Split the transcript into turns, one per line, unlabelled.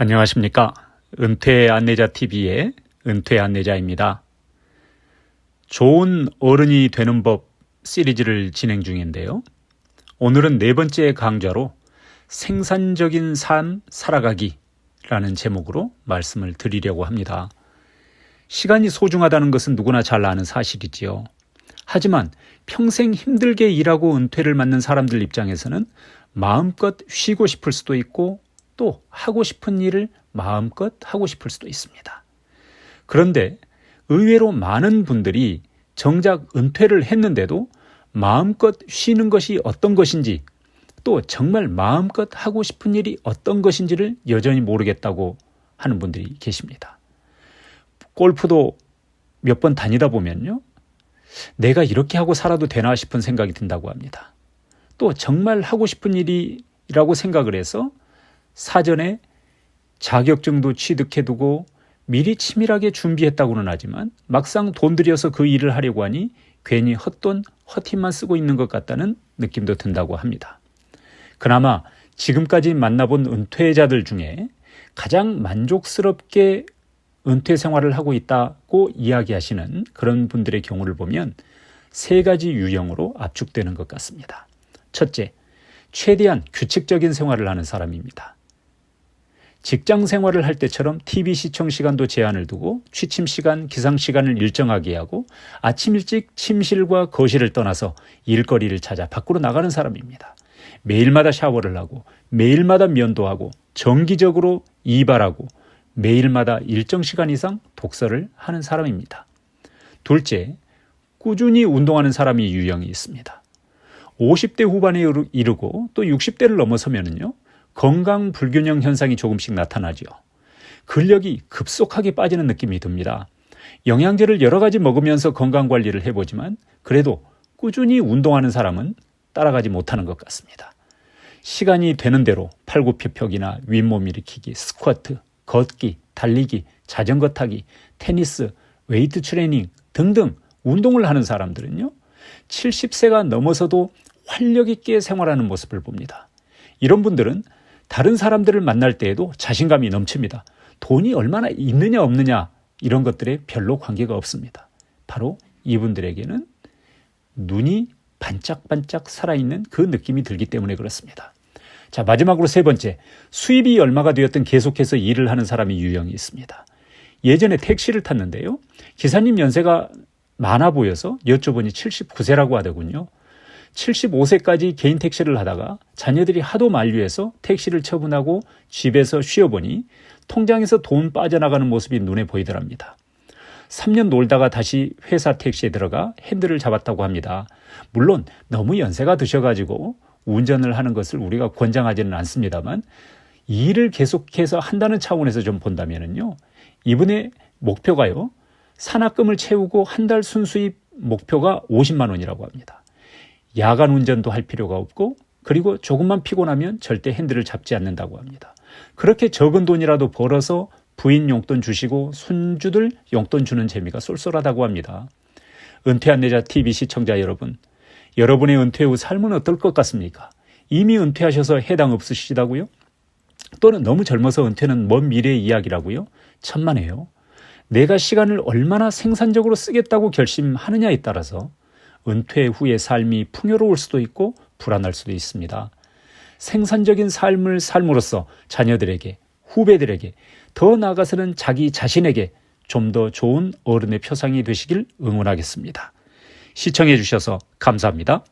안녕하십니까. 은퇴 안내자 TV의 은퇴 안내자입니다. 좋은 어른이 되는 법 시리즈를 진행 중인데요. 오늘은 네 번째 강좌로 생산적인 삶 살아가기라는 제목으로 말씀을 드리려고 합니다. 시간이 소중하다는 것은 누구나 잘 아는 사실이지요. 하지만 평생 힘들게 일하고 은퇴를 맞는 사람들 입장에서는 마음껏 쉬고 싶을 수도 있고 또 하고 싶은 일을 마음껏 하고 싶을 수도 있습니다. 그런데 의외로 많은 분들이 정작 은퇴를 했는데도 마음껏 쉬는 것이 어떤 것인지 또 정말 마음껏 하고 싶은 일이 어떤 것인지를 여전히 모르겠다고 하는 분들이 계십니다. 골프도 몇 번 다니다 보면요. 내가 이렇게 하고 살아도 되나 싶은 생각이 든다고 합니다. 또 정말 하고 싶은 일이라고 생각을 해서 사전에 자격증도 취득해두고 미리 치밀하게 준비했다고는 하지만 막상 돈 들여서 그 일을 하려고 하니 괜히 헛돈, 헛힘만 쓰고 있는 것 같다는 느낌도 든다고 합니다. 그나마 지금까지 만나본 은퇴자들 중에 가장 만족스럽게 은퇴 생활을 하고 있다고 이야기하시는 그런 분들의 경우를 보면 세 가지 유형으로 압축되는 것 같습니다. 첫째, 최대한 규칙적인 생활을 하는 사람입니다. 직장 생활을 할 때처럼 TV 시청 시간도 제한을 두고 취침 시간, 기상 시간을 일정하게 하고 아침 일찍 침실과 거실을 떠나서 일거리를 찾아 밖으로 나가는 사람입니다. 매일마다 샤워를 하고 매일마다 면도 하고 정기적으로 이발하고 매일마다 일정 시간 이상 독서를 하는 사람입니다. 둘째, 꾸준히 운동하는 사람이 유형이 있습니다. 50대 후반에 이르고 또 60대를 넘어서면은요. 건강 불균형 현상이 조금씩 나타나죠. 근력이 급속하게 빠지는 느낌이 듭니다. 영양제를 여러 가지 먹으면서 건강 관리를 해보지만 그래도 꾸준히 운동하는 사람은 따라가지 못하는 것 같습니다. 시간이 되는 대로 팔굽혀펴기나 윗몸 일으키기, 스쿼트, 걷기, 달리기, 자전거 타기, 테니스, 웨이트 트레이닝 등등 운동을 하는 사람들은요. 70세가 넘어서도 활력 있게 생활하는 모습을 봅니다. 이런 분들은 다른 사람들을 만날 때에도 자신감이 넘칩니다. 돈이 얼마나 있느냐 없느냐 이런 것들에 별로 관계가 없습니다. 바로 이분들에게는 눈이 반짝반짝 살아있는 그 느낌이 들기 때문에 그렇습니다. 자, 마지막으로 세 번째. 수입이 얼마가 되었든 계속해서 일을 하는 사람이 유형이 있습니다. 예전에 택시를 탔는데요. 기사님 연세가 많아 보여서 여쭤보니 79세라고 하더군요. 75세까지 개인 택시를 하다가 자녀들이 하도 만류해서 택시를 처분하고 집에서 쉬어보니 통장에서 돈 빠져나가는 모습이 눈에 보이더랍니다. 3년 놀다가 다시 회사 택시에 들어가 핸들을 잡았다고 합니다. 물론 너무 연세가 드셔가지고 운전을 하는 것을 우리가 권장하지는 않습니다만 일을 계속해서 한다는 차원에서 좀 본다면은요. 이분의 목표가요. 산학금을 채우고 한 달 순수입 목표가 50만 원이라고 합니다. 야간 운전도 할 필요가 없고 그리고 조금만 피곤하면 절대 핸들을 잡지 않는다고 합니다. 그렇게 적은 돈이라도 벌어서 부인 용돈 주시고 손주들 용돈 주는 재미가 쏠쏠하다고 합니다. 은퇴 안내자 TV 시청자 여러분, 여러분의 은퇴 후 삶은 어떨 것 같습니까? 이미 은퇴하셔서 해당 없으시다고요? 또는 너무 젊어서 은퇴는 먼 미래의 이야기라고요? 천만에요. 내가 시간을 얼마나 생산적으로 쓰겠다고 결심하느냐에 따라서 은퇴 후의 삶이 풍요로울 수도 있고 불안할 수도 있습니다. 생산적인 삶을 삶으로써 자녀들에게, 후배들에게, 더 나아가서는 자기 자신에게 좀 더 좋은 어른의 표상이 되시길 응원하겠습니다. 시청해 주셔서 감사합니다.